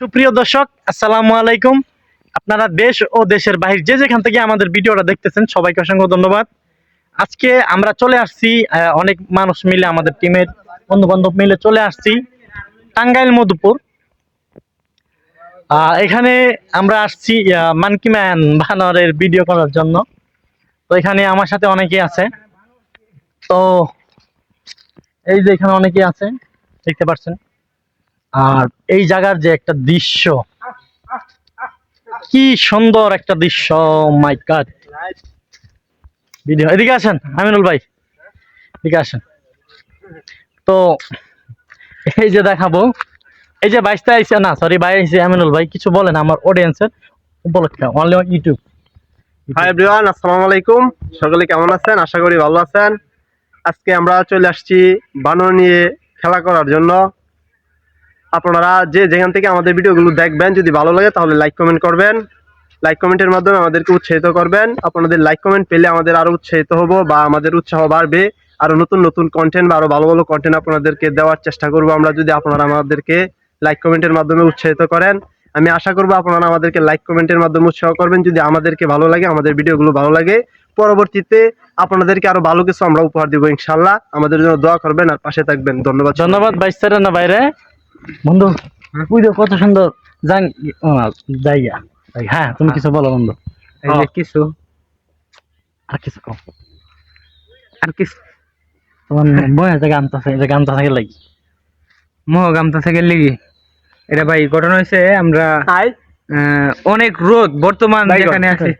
সুপ্রিয় দর্শক, আসসালামু আলাইকুম। আপনারা দেশ ও দেশের বাহির যে যেখান থেকে আমাদের ভিডিওটা দেখতেছেন, সবাইকে অসংখ্য ধন্যবাদ। আজকে আমরা চলে আসছি অনেক মানুষ মিলে, আমাদের টিমের বন্ধু বান্ধব মিলে চলে আসছি টাঙ্গাইল মধুপুর। এখানে আমরা আসছি মানকি ম্যান বানরের ভিডিও করার জন্য। তো এখানে আমার সাথে অনেকেই আছে। তো এই যে এখানে অনেকেই আছে, দেখতে পাচ্ছেন। আর এই জায়গার যে একটা দৃশ্য, কি সুন্দর একটা দৃশ্য মাই গড ভিডিও, এদিকে আসেন, আমিনুল ভাই, এদিকে আসেন। তো এই যে দেখাবো, এই যে বাইশটা আইসে না সরি ভাই আমিনুল ভাই, কিছু বলেন আমার অডিয়েন্সের উপলক্ষে অনলি ইউটিউব হাই এভরিওয়ান আসসালামু আলাইকুম। সকলে কেমন আছেন? আশা করি ভালো আছেন। আজকে আমরা চলে আসছি বানর নিয়ে খেলা করার জন্য। আপনারা যে যেখান থেকে আমাদের ভিডিওগুলো দেখবেন, যদি ভালো লাগে তাহলে লাইক কমেন্ট করবেন। লাইক কমেন্টের মাধ্যমে আমাদেরকে উৎসাহিত করবেন। আপনাদের লাইক কমেন্ট পেলে আমাদের আরও উৎসাহিত হব বা আমাদের উৎসাহ বাড়বে। আরও নতুন নতুন কন্টেন্ট বা আরও ভালো ভালো কন্টেন্ট আপনাদেরকে দেওয়ার চেষ্টা করব আমরা যদি আপনারা আমাদেরকে লাইক কমেন্টের মাধ্যমে উৎসাহিত করেন। আমি আশা করব আপনারা আমাদেরকে লাইক কমেন্টের মাধ্যমে উৎসাহ করবেন। যদি আমাদেরকে ভালো লাগে, আমাদের ভিডিওগুলো ভালো লাগে, পরবর্তীতে আপনাদেরকে আরও ভালো কিছু আমরা উপহার দিব ইনশাল্লাহ আমাদের জন্য দোয়া করবেন আর পাশে থাকবেন। ধন্যবাদ। ধন্যবাদ বাইশ না বাইরে। বন্ধু ওই দেখো কত সুন্দর ও, জায়গা। হ্যাঁ তুমি কিছু বলো বন্ধু। এই যে কিছু। আর কিছু কম আর কি তোমার বয়ে যে আছে যে গানটা থাকে লাগি? মোহ গামতা থেকে লিগি। এটা ভাই ঘটনা হয়েছে আমরা অনেক রোদ বর্তমান। যেখানে আছি।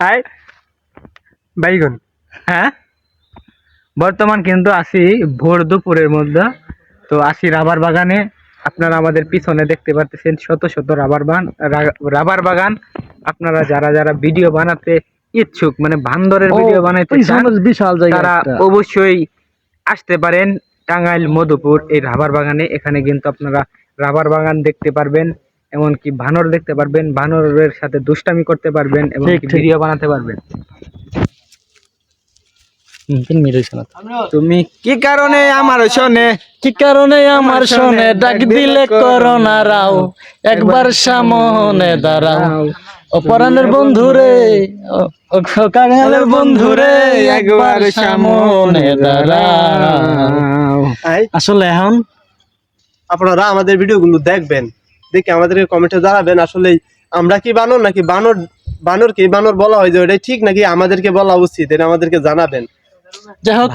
হাই বাইগন। হ্যাঁ? বর্তমান কিন্তু আছি ভোর দুপুরের মধ্যে। তো আসি রাবার বাগানে আপনারা আমাদের পিছনে দেখতে পারতেছেন শত শত রাবার বাগান রাবার বাগান। আপনারা যারা যারা ভিডিও বানাতে ইচ্ছুক মানে বান্দরের ভিডিও বানাইতে চান বিশাল তারা অবশ্যই আসতে পারেন টাঙ্গাইল মধুপুর এই রাবার বাগানে। এখানে কিন্তু আপনারা রাবার বাগান দেখতে পারবেন এমনকি বানর দেখতে পারবেন। বানরের সাথে দুষ্টামি করতে পারবেন এবং। ভিডিও বানাতে পারবেন হুম, তিন মিনিট হয়েছে না তো। তুমি কি কারণে আমার শোনে? কি কারণে আমার শোনে? ডাক দিলে করোনা রাও। একবার সামনে দাঁড়াও। অপরাণের বন্ধুরে কাঙালের বন্ধুরে একবার সামনে দাঁড়াও। আসলে এখন আপনারা আমাদের ভিডিওগুলো দেখবেন দেখে আমাদেরকে কমেন্টে জানাবেন আসলে আমরা কি বানর নাকি বানর বানর কি বানর বলা হয় যে ওটাই ঠিক নাকি আমাদেরকে বলা উচিত এটা আমাদেরকে জানাবেন। যাই হোক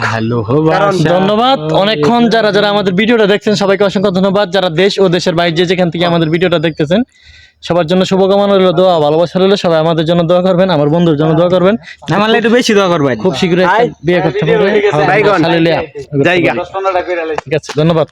কারণ ধন্যবাদ। অনেকক্ষণ যারা যারা আমাদের ভিডিওটা দেখছেন সবাইকে অসংখ্য ধন্যবাদ। যারা দেশ ও দেশের বাইরে যে যেখান থেকে আমাদের ভিডিওটা দেখতেছেন সবার জন্য শুভকামনা রইল দোয়া ভালোবাসা রইল। সবাই আমাদের জন্য দোয়া করবেন আমার বন্ধুর জন্য দোয়া করবেন। আমার একটু বেশি দোয়া করবেন। খুব শীঘ্রই বিয়ে করতে হবে। বাইগন। শালিলিয়া। জায়গা। ঠিক আছে ধন্যবাদ।